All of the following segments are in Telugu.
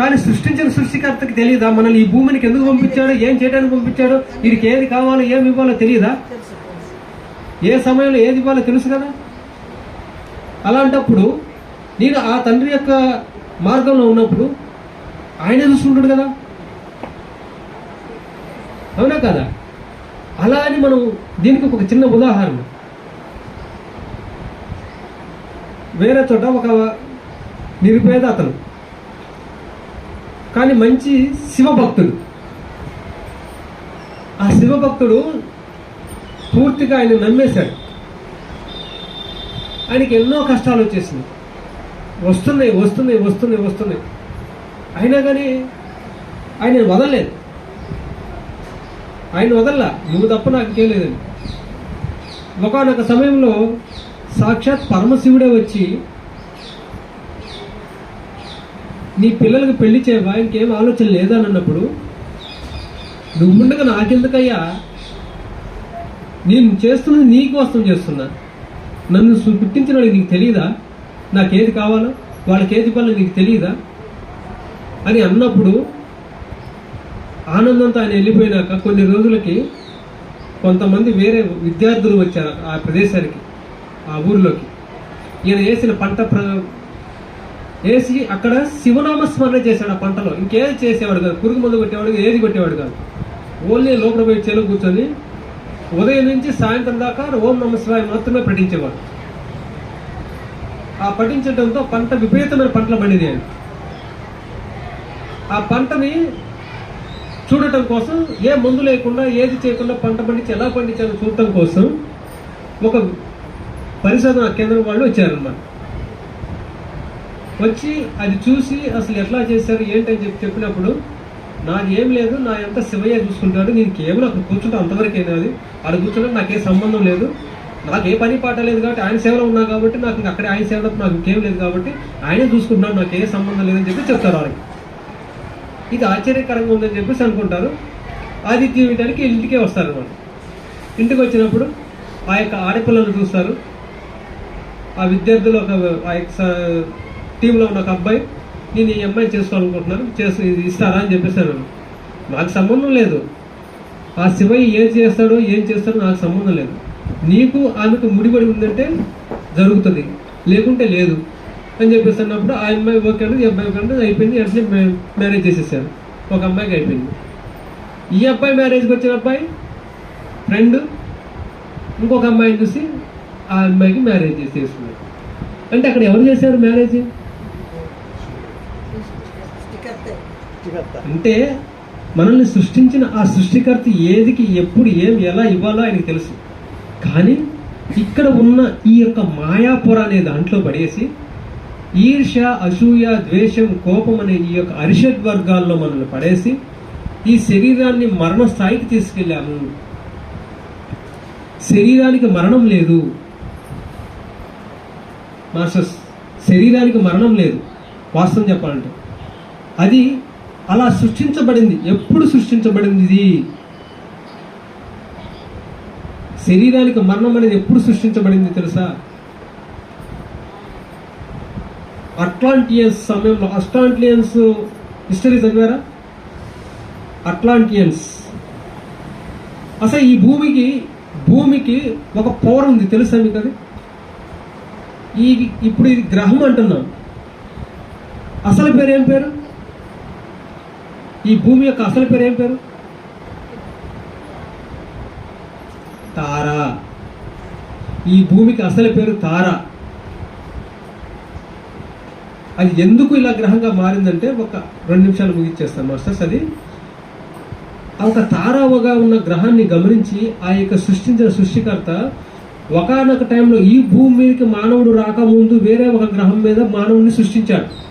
కానీ సృష్టించిన సృష్టికర్తకి తెలియదా మనల్ని ఈ భూమికి ఎందుకు పంపించాడో? ఏం చేయడానికి పంపించాడో? వీరికి ఏది కావాలో ఏమి ఇవ్వాలో తెలియదా ఏ సమయంలో ఏది ఇవ్వాలో తెలుసు కదా? అలాంటప్పుడు నేను ఆ తండ్రి యొక్క మార్గంలో ఉన్నప్పుడు ఆయనే చూసుకుంటాడు కదా? అవునా కదా? అలా అని మనం దీనికి ఒక చిన్న ఉదాహరణ. వేరే చోట ఒక నిరుపేద అతను కానీ మంచి శివభక్తుడు. ఆ శివభక్తుడు పూర్తిగా ఆయన నమ్మేశాడు. ఆయనకి ఎన్నో కష్టాలు వచ్చేసింది వస్తున్నాయి వస్తున్నాయి వస్తున్నాయి వస్తున్నాయి. అయినా కానీ ఆయన వదలలేదు. ఆయన వదల్లా. నువ్వు తప్ప నాకు ఇంకేం ఒకనొక సమయంలో సాక్షాత్ పరమశివుడే వచ్చి నీ పిల్లలకు పెళ్ళి చేయవా? ఇంకేం ఆలోచన లేదా అని అన్నప్పుడు నువ్వుండగా నాకెందుకయ్యా? నేను చేస్తున్నది నీ కోసం చేస్తున్నా. నన్ను పుట్టించిన పుట్టించినోడికి నీకు తెలియదా నాకేది కావాలో? వాళ్ళకి ఏది పనులు నీకు తెలియదా అని అన్నప్పుడు ఆనందంతో ఆయన వెళ్ళిపోయినాక కొన్ని రోజులకి కొంతమంది వేరే విద్యార్థులు వచ్చారు ఆ ప్రదేశానికి ఆ ఊరిలోకి. ఈయన వేసిన పంట ప్ర వేసి అక్కడ శివనామ స్మరణ చేశాడు ఆ పంటలో. ఇంకేది చేసేవాడు కాదు. పురుగు మందు కొట్టేవాడు ఏది కొట్టేవాడు కాదు. ఓన్లీ లోపల పోయి చెరువు కూర్చొని ఉదయం నుంచి సాయంత్రం దాకా ఓం నమ శివాయ మాత్రమే పఠించేవాడు. ఆ పఠించడంతో పంట విపరీతమైన పంటలు పండింది ఆయన. ఆ పంటని చూడటం కోసం ఏ మందు లేకుండా ఏది చేయకుండా పంట పండించి ఎలా పండించాలో చూడటం కోసం ఒక పరిశోధన కేంద్రం వాళ్ళు వచ్చారన్నమాట. వచ్చి అది చూసి అసలు ఎట్లా చేశారు ఏంటని చెప్పి చెప్పినప్పుడు నాది ఏం లేదు నా ఎంత శివయ్య చూసుకుంటాడు నేను కేవలం అక్కడ కూర్చుంటే అంతవరకే నాది అక్కడ కూర్చుంటే నాకే సంబంధం లేదు. నాకు ఏ పని పాట లేదు కాబట్టి ఆయన సేవలో ఉన్నా కాబట్టి నాకు ఇంకా అక్కడే ఆయన సేవలో నాకు ఇంకేం లేదు కాబట్టి ఆయనే చూసుకుంటున్నాడు నాకు ఏ సంబంధం లేదని చెప్పి చెప్తారు వాళ్ళకి ఇది ఆశ్చర్యకరంగా ఉందని చెప్పేసి అనుకుంటారు. అది వీటానికి ఇంటికే వస్తారు అనమాట ఇంటికి వచ్చినప్పుడు ఆ యొక్క ఆడపిల్లలు చూస్తారు. ఆ విద్యార్థులు ఒక ఆ యొక్క టీంలో ఉన్న ఒక అబ్బాయి నేను ఈ అమ్మాయి చేసుకోవాలనుకుంటున్నాను చేసి ఇస్తారా? అని చెప్పేసాను నాకు సంబంధం లేదు. ఆ శివయ్య ఏం చేస్తాడో ఏం చేస్తాడో నాకు సంబంధం లేదు. నీకు ఆమెకు ముడిపడి ఉందంటే జరుగుతుంది. లేకుంటే లేదు. అని చెప్పేసి అన్నప్పుడు ఆ అమ్మాయి ఓకే అంటే ఈ అబ్బాయి ఓకే అంటే అయిపోయింది. వెంటనే మ్యారేజ్ చేసేసాను ఒక అమ్మాయికి అయిపోయింది. ఈ అబ్బాయి మ్యారేజ్కి వచ్చిన అబ్బాయి ఫ్రెండ్ ఇంకొక అమ్మాయిని చూసి ఆ అమ్మాయికి మ్యారేజ్ చేసి చేసుకున్నాడు అంటే అక్కడ ఎవరు చేశారు మ్యారేజ్? అంటే మనల్ని సృష్టించిన ఆ సృష్టికర్త ఏదికి ఎప్పుడు ఏం ఎలా ఇవ్వాలో ఆయనకి తెలుసు. కానీ ఇక్కడ ఉన్న ఈ యొక్క మాయాపుర అనే దాంట్లో పడేసి ఈర్ష అసూయ ద్వేషం కోపం అనే ఈ యొక్క అరిషడ్ వర్గాల్లో మనల్ని పడేసి ఈ శరీరాన్ని మరణ స్థాయికి తీసుకెళ్ళాము. శరీరానికి మరణం లేదు. మాస్టర్స్ శరీరానికి మరణం లేదు. వాస్తవం చెప్పాలంటే. అది అలా సృష్టించబడింది. ఎప్పుడు సృష్టించబడింది? ఇది శరీరానికి మరణం అనేది ఎప్పుడు సృష్టించబడింది తెలుసా? అట్లాంటియన్స్ సమయంలో అట్లాంటియన్స్ హిస్టరీ చదివారా? అట్లాంటియన్స్. అసలు ఈ భూమికి భూమికి ఒక పవర్ ఉంది తెలుసా మీకు అది? ఈ ఇప్పుడు ఇది గ్రహం అంటున్నాం. అసలు పేరు ఏం పేరు? ఈ భూమి యొక్క అసలు పేరు ఏం పేరు? తారా. ఈ భూమికి అసలు పేరు తార. అది ఎందుకు ఇలా గ్రహంగా మారిందంటే ఒక రెండు నిమిషాలు ముగించేస్తాను మాస్టర్స్ అది ఒక తారావగా ఉన్న గ్రహాన్ని గమనించి ఆ యొక్క సృష్టించిన సృష్టికర్త ఒకనొక టైంలో ఈ భూమి మీదకి మానవుడు రాకముందు వేరే ఒక గ్రహం మీద మానవుడిని సృష్టించాడు.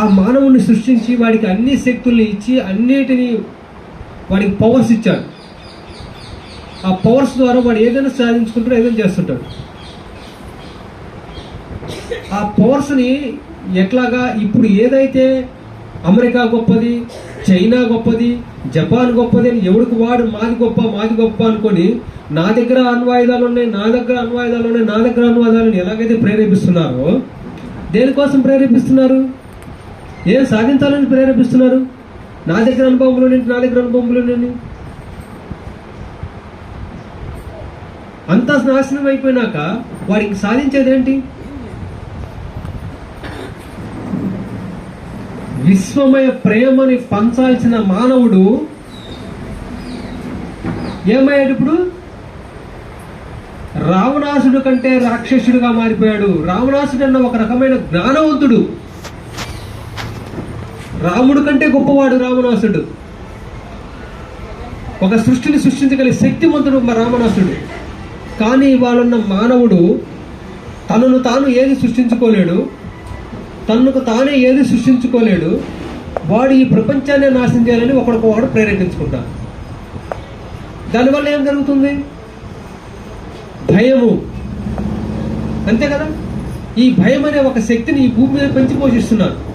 ఆ మానవుని సృష్టించి వాడికి అన్ని శక్తుల్ని ఇచ్చి అన్నిటినీ వాడికి పవర్స్ ఇచ్చాడు. ఆ పవర్స్ ద్వారా వాడు ఏదైనా సాధించుకుంటాడు ఏదైనా చేస్తుంటాడు. ఆ పవర్స్ని ఎట్లాగా ఇప్పుడు ఏదైతే అమెరికా గొప్పది చైనా గొప్పది జపాన్ గొప్పది అని ఎవడికి వాడు మాది గొప్ప మాది గొప్ప అనుకొని నా దగ్గర అణ్వాయుధాలు ఉన్నాయి నా దగ్గర అణ్వాయుధాలు ఉన్నాయి నా దగ్గర అణ్వాయుధాలను ఎలాగైతే ప్రేరేపిస్తున్నారో దేనికోసం ప్రేరేపిస్తున్నారు? ఏం సాధించాలని ప్రేరేపిస్తున్నారు? నా దగ్గర అనుభవంలో నుండి నా దగ్గర అనుభవంలో నుండి అంతా నాశనం అయిపోయినాక వాడికి సాధించేది ఏంటి విశ్వమయ ప్రేమని పంచాల్సిన మానవుడు ఏమయ్యాడు ఇప్పుడు? రావణాసుడు కంటే రాక్షసుడుగా మారిపోయాడు. రావణాసుడు అన్న ఒక రకమైన జ్ఞానవంతుడు. రాముడు కంటే గొప్పవాడు రావణాసుడు. ఒక సృష్టిని సృష్టించగలిగే శక్తివంతుడు మా రావణాసుడు. కానీ ఇవాళన్న మానవుడు తనను తాను ఏది సృష్టించుకోలేడు తనకు తానే ఏది సృష్టించుకోలేడు వాడు ఈ ప్రపంచాన్ని నాశనం చేయాలని ఒకడికొకడు ప్రేరేపించుకుంటాడు. దానివల్ల ఏం జరుగుతుంది? భయము. అంతే కదా? ఈ భయం అనే ఒక శక్తిని ఈ భూమి మీద పెంచి పోషిస్తున్నారు